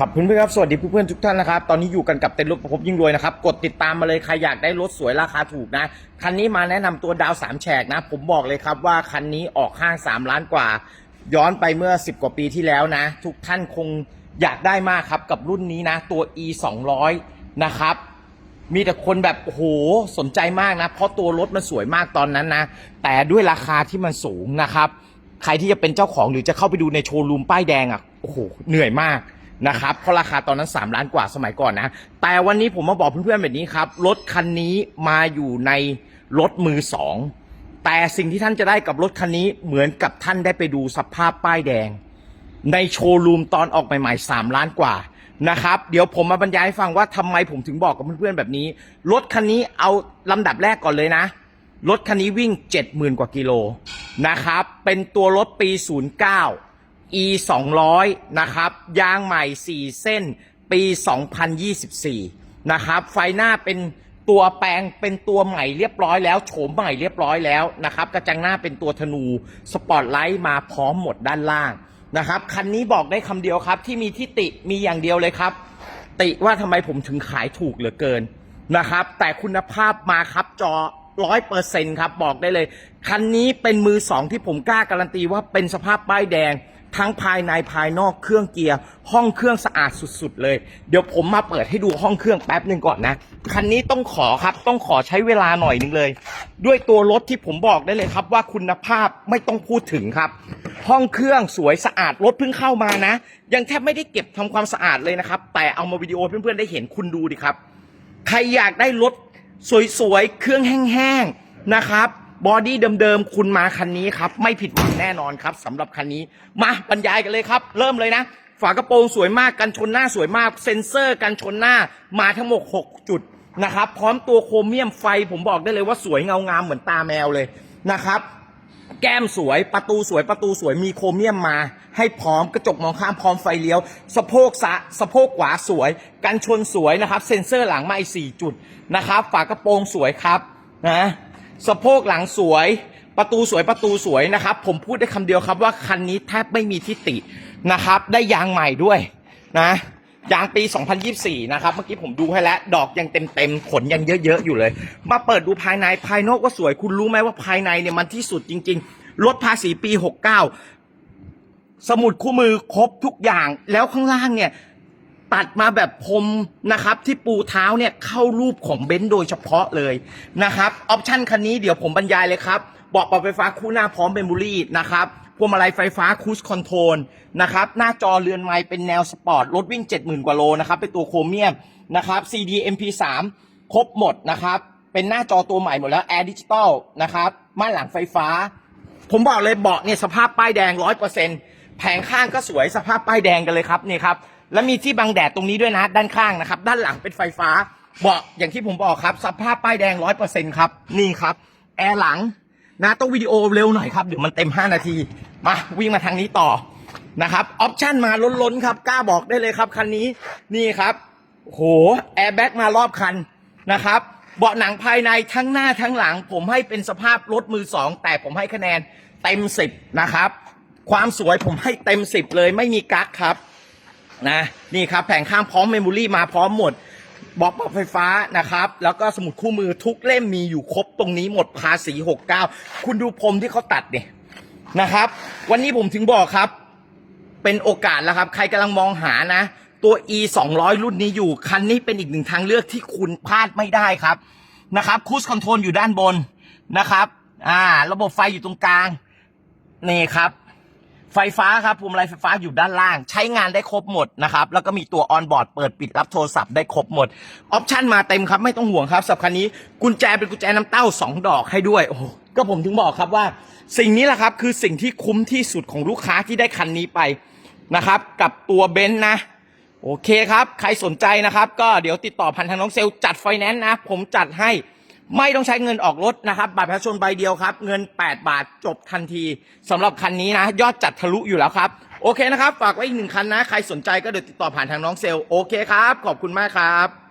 ขอบคุณเพื่อนครับ สวัสดีเพื่อนๆทุกท่านนะครับ ตอนนี้อยู่กันกับเต็นท์รถประพบยิ่งรวยนะครับ กดติดตามมาเลย ใครอยากได้รถสวยราคาถูกนะ คันนี้มาแนะนำตัวดาวสามแฉกนะ ผมบอกเลยครับว่าคันนี้ออกห้าง 3 ล้านกว่า ย้อนไปเมื่อ 10 กว่าปีที่แล้วนะ ทุกท่านคงอยากได้มากครับกับรุ่นนี้นะ ตัว e 2 0 0นะครับ มีแต่คนแบบโอ้โหสนใจมากนะ เพราะตัวรถมันสวยมากตอนนั้นนะ แต่ด้วยราคาที่มันสูงนะครับ ใครที่จะเป็นเจ้าของหรือจะเข้าไปดูในโชว์รูมป้ายแดงอะ โอ้โห เหนื่อยมาก นะครับเพราะราคาตอนนั้น 3 ล้านกว่าสมัยก่อนนะ แต่วันนี้ผมมาบอกเพื่อนๆแบบนี้ครับ รถคันนี้มาอยู่ในรถมือสองแต่สิ่งที่ท่านจะได้กับรถคันนี้เหมือนกับท่านได้ไปดูสภาพป้ายแดง ในโชว์รูมตอนออกใหม่ๆ 3 ล้านกว่านะครับเดี๋ยวผมมาบรรยายให้ฟังว่าทำไมผมถึงบอกกับเพื่อนๆแบบนี้ รถคันนี้เอาลำดับแรกก่อนเลยนะ รถคันนี้วิ่ง 70,000 กว่ากิโลนะครับเป็นตัวรถปี 09 e 200นะครับ ยางใหม่ 4 เส้น ปี 2024 นะครับ ไฟหน้าเป็นตัวแปลงเป็นตัวใหม่เรียบร้อยแล้ว โฉมใหม่เรียบร้อยแล้วนะครับ กระจังหน้าเป็นตัวธนู สปอตไลท์มาพร้อมหมดด้านล่างนะครับ คันนี้บอกได้คำเดียวครับที่มีที่ติมีอย่างเดียวเลยครับ ติว่าทำไมผมถึงขายถูกเหลือเกินนะครับ แต่คุณภาพมาครับจอร้อยเปอร์เซ็นครับบอกได้เลย คันนี้เป็นมือสองที่ผมกล้าการันตีว่าเป็นสภาพป้ายแดง ทั้งภายในภายนอกเครื่องเกียร์ห้องเครื่องสะอาดสุดๆเลย เดี๋ยวผมมาเปิดให้ดูห้องเครื่องแป๊บหนึ่งก่อนนะ คันนี้ต้องขอครับต้องขอใช้เวลาหน่อยนึงเลย ด้วยตัวรถที่ผมบอกได้เลยครับ ว่าคุณภาพไม่ต้องพูดถึงครับ ห้องเครื่องสวยสะอาดรถเพิ่งเข้ามานะ ยังแทบไม่ได้เก็บทำความสะอาดเลยนะครับ แต่เอามาวิดีโอเพื่อนๆได้เห็นคุณดูดิครับ ใครอยากได้รถสวยๆเครื่องแห้งๆนะครับ บอดี้เดิมๆ คุณมาคันนี้ครับ ไม่ผิดหวังแน่นอนครับสำหรับคันนี้ มาบรรยายกันเลยครับ เริ่มเลยนะ ฝากระโปรงสวยมากกันชนหน้าสวยมากเซ็นเซอร์กันชนหน้ามาทั้งหมด 6 จุดนะครับ พร้อมตัวโครเมียมไฟผมบอกได้เลยว่าสวยเงางามเหมือนตาแมวเลยนะครับ แก้มสวยประตูสวยประตูสวยมีโครเมียมมา ให้พร้อมกระจกมองข้ามพร้อมไฟเลี้ยว สะโพกสะสะโพกขวาสวย กันชนสวยนะครับ เซ็นเซอร์หลังมาอีกสี่จุดนะครับ ฝากระโปรงสวยครับนะ สะโพกหลังสวย ประตูสวยประตูสวยนะครับ ผมพูดได้คำเดียวครับว่าคันนี้แทบไม่มีทิฏฐินะครับ ได้ยางใหม่ด้วยนะยางปี 2024 นะครับ เมื่อกี้ผมดูให้แล้ว ดอกยังเต็มเต็มๆขนยังเยอะๆ อยู่เลย มาเปิดดูภายใน ภายนอกก็สวย คุณรู้ไหมว่าภายในเนี่ยมันที่สุดจริงๆ ลดภาษีปี 69 สมุดคู่มือครบทุกอย่าง แล้วข้างล่างเนี่ย ตัดมาแบบพรมนะครับ ที่ปูเท้าเนี่ยเข้ารูปของเบนซ์โดยเฉพาะเลยนะครับออปชันคันนี้เดี๋ยวผมบรรยายเลยครับเบาะปรับไฟฟ้าคู่หน้าพร้อมเมมโมรี่นะครับพวงมาลัยไฟฟ้าคูชคอนโทรลนะครับหน้าจอเรือนไม้เป็นแนวสปอร์ตรถวิ่ง 70,000 กว่าโลนะครับเป็นตัวโครเมียมนะครับ CD MP3 ครบหมดนะครับเป็นหน้าจอตัวใหม่หมดแล้วแอร์ดิจิตอลนะครับม่านหลังไฟฟ้า ผมบอกเลยเบาะเนี่ยสภาพป้ายแดงร้อยเปอร์เซ็นแผงข้างก็สวยสภาพป้ายแดงกันเลยครับนี่ครับ แล้วมีที่บังแดดตรงนี้ด้วยนะ ด้านข้างนะครับ ด้านหลังเป็นไฟฟ้า เบาะอย่างที่ผมบอกครับ สภาพป้ายแดงร้อยเปอร์เซ็นครับ นี่ครับ แอร์หลังนะต้องวิดีโอเร็วหน่อยครับ เดี๋ยวมันเต็ม 5 นาที มาวิ่งมาทางนี้ต่อนะครับ ออปชั่นมาล้นๆครับ กล้าบอกได้เลยครับ คันนี้ นี่ครับ โห แอร์แบ็กมารอบคันนะครับ เบาะหนังภายในทั้งหน้าทั้งหลัง ผมให้เป็นสภาพรถมือสองแต่ผมให้คะแนนเต็มสิบนะครับ ความสวยผมให้เต็มสิบเลยไม่มีกั๊กครับ นะนี่ครับแผงข้างพร้อมเมมโมรี่มาพร้อมหมดบล็อกปรับไฟฟ้านะครับ แล้วก็สมุดคู่มือทุกเล่มมีอยู่ครบตรงนี้หมดภาษี69 คุณดูพรมที่เขาตัดเนี่ยนะครับ วันนี้ผมถึงบอกครับ เป็นโอกาสแล้วครับ ใครกำลังมองหานะ ตัว e 200รุ่นนี้อยู่ คันนี้เป็นอีกหนึ่งทางเลือกที่คุณพลาดไม่ได้ครับนะครับคูสคอนโทรลอยู่ด้านบนนะครับ อ่า ระบบไฟอยู่ตรงกลางนี่ครับ ไฟฟ้าครับพวงมาลัยไฟฟ้าอยู่ด้านล่าง ใช้งานได้ครบหมดนะครับแล้วก็มีตัวออนบอร์ดเปิดปิดรับโทรศัพท์ได้ครบหมดออปชั่นมาเต็มครับไม่ต้องห่วงครับสำหรับคันนี้กุญแจเป็นกุญแจน้ำเต้า 2 ดอกให้ด้วยโอ้ก็ผมถึงบอกครับว่า สิ่งนี้แหละครับคือสิ่งที่คุ้มที่สุดของลูกค้าที่ได้คันนี้ไปนะครับ กับตัวเบนซ์นะโอเคครับ ใครสนใจนะครับ ก็เดี๋ยวติดต่อพันทางน้องเซลจัดไฟแนนซ์นะ ผมจัดให้ ไม่ต้องใช้เงินออกรถนะครับบัตรประชาชนใบเดียวครับ เงิน 8 บาทจบทันทีสำหรับคันนี้นะ ยอดจัดทะลุอยู่แล้วครับ โอเคนะครับ ฝากไว้อีกหนึ่งคันนะ ใครสนใจก็เดี๋ยวติดต่อผ่านทางน้องเซลโอเคครับ ขอบคุณมากครับ